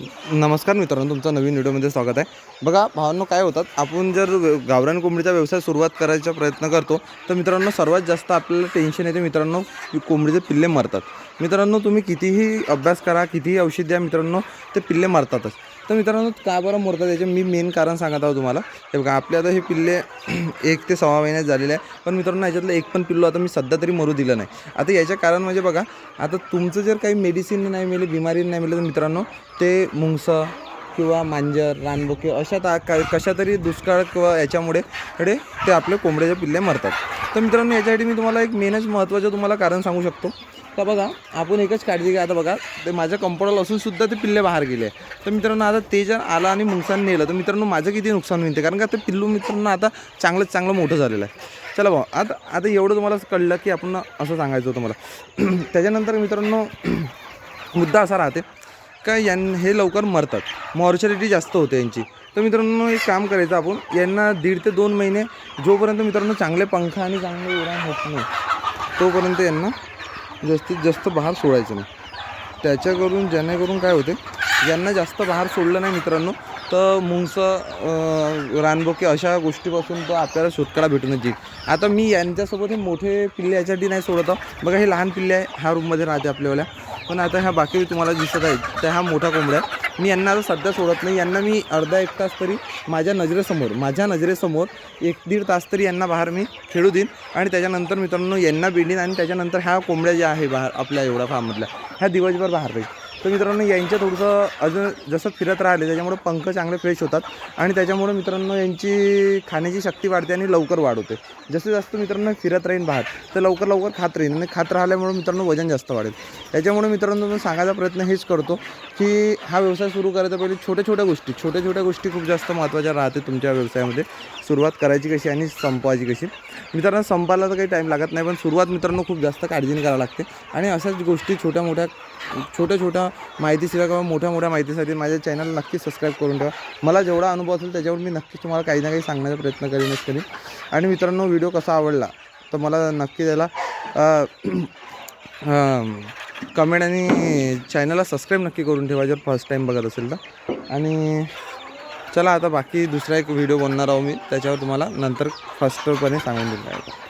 नमस्कार मित्रांनो तुमचं नवीन व्हिडिओमध्ये स्वागत आहे. बघा भावांनो काय होतात? आपण जर गावरान कोंबडीचा व्यवसाय सुरुवात करायचा प्रयत्न करतो तर मित्रांनो सर्वात जास्त आपल्याला टेन्शन येते मित्रांनो कोंबडीचे पिल्ले मरतात. मित्रांनो तुम्ही कितीही अभ्यास करा कितीही औषध द्या मित्रांनो ते पिल्ले मरतातच. तर मित्रांनो का बरं मरतात याचे मी मेन कारण सांगत आहो तुम्हाला. हे बघा आपले आता हे पिल्ले एक ते सव्वा महिन्यात झालेले आहे पण मित्रांनो याच्यातलं एक पण पिल्लो आता मी सध्या तरी मरू दिलं नाही. आता याचं कारण म्हणजे बघा आता तुमचं जर काही मेडिसिन नाही मिळेल बिमारी नाही मिळेल तर मित्रांनो ते मुंगसं किंवा मांजर रानबोके अशा ता का कशा तरी दुष्काळ किंवा याच्यामुळे कडे ते आपले कोंबड्याचे पिल्ले मरतात. तर मित्रांनो याच्यासाठी मी तुम्हाला एक मेनच महत्त्वाचं तुम्हाला कारण सांगू शकतो. तर बघा आपण एकच काळजी घ्या. आता बघा ते माझ्या कंपाऊंडला असूनसुद्धा ते पिल्ले बाहेर गेले तर मित्रांनो आता ते जर आला आणि मुंगसाने नेलं तर मित्रांनो माझं किती नुकसान होईल ते? कारण का ते पिल्लू मित्रांनो आता चांगलं चांगलं मोठं झालेलं आहे. चला भाऊ आता आता एवढं तुम्हाला कळलं की आपण असं सांगायचं होतं मला. त्याच्यानंतर मित्रांनो मुद्दा असा राहते. का यां हे लवकर मरतात. मॉर्चॅलिटी जास्त होते यांची. तर मित्रांनो एक काम करायचं आपण. यांना दीड ते दोन महिने जोपर्यंत मित्रांनो चांगले पंख आणि चांगले उरण होत नाही तोपर्यंत यांना जास्तीत जास्त बाहेर सोडायचं नाही. त्याच्याकडून जेणेकरून काय होते यांना जास्त बाहेर सोडलं नाही मित्रांनो तर मुंगसं रानबोके अशा गोष्टीपासून तर आपल्याला सुटकारा भेटूनच येईल आता मी यांच्यासोबत हे मोठे पिल्ले याच्यासाठी नाही सोडत आहो. बघा हे लहान पिल्ले आहे ह्या रूममध्ये राहते आपल्यावाल्या. पण आता ह्या बाकी तुम्हाला दिसत आहेत त्या हा मोठा कोंबड्या. आहे मी यांना आता सध्या सोडत नाही. यांना मी अर्धा एक तास तरी माझ्या नजरेसमोर माझ्या नजरेसमोर एक दीड तास तरी यांना बाहेर मी खेळू देईन. आणि त्याच्यानंतर मित्रांनो यांना बिंडीन आणि त्याच्यानंतर ह्या कोंबड्या ज्या आहे बाहेर आपल्या एवढ्या फार्ममधल्या ह्या दिवसभर बाहेर राहील. तर मित्रांनो यांच्या थोडंसं अजून जसं फिरत राहिले त्याच्यामुळे पंख चांगले फ्रेश होतात. आणि त्याच्यामुळे मित्रांनो यांची खाण्याची शक्ती वाढते आणि लवकर वाढ होते. जसं जास्त मित्रांनो फिरत राहीन बाहेर तर लवकर लवकर खात राहीन. आणि खात राहिल्यामुळे मित्रांनो वजन जास्त वाढेल. त्याच्यामुळे मित्रांनो मी सांगायचा प्रयत्न हेच करतो की हा व्यवसाय सुरू करायचा पहिले छोट्या छोट्या गोष्टी छोट्या छोट्या गोष्टी खूप जास्त महत्त्वाच्या राहते तुमच्या व्यवसायामध्ये. सुरुवात करायची कशी आणि संपवायची कशी. मित्रांनो संपायला तर काही टाईम लागत नाही पण सुरुवात मित्रांनो खूप जास्त काळजीने करावं लागते. आणि अशाच गोष्टी छोट्या मोठ्या छोट्या छोट्या माहितीशिवाय किंवा मोठ्या मोठ्या माहितीसाठी माझ्या चॅनल नक्की सबस्क्राईब करून ठेवा. मला जेवढा अनुभव असेल त्याच्यावर मी नक्कीच तुम्हाला काही ना काही सांगण्याचा प्रयत्न करीनच करीन. आणि मित्रांनो व्हिडिओ कसा आवडला तर मला नक्की त्याला कमेंट आणि चॅनलला सबस्क्राईब नक्की करून ठेवा जर फर्स्ट टाईम बघत असेल तर. आणि चला आता बाकी दुसरा एक व्हिडिओ बनणार आहो मी त्याच्यावर तुम्हाला नंतर फर्स्टपणे सांगून देणार आहे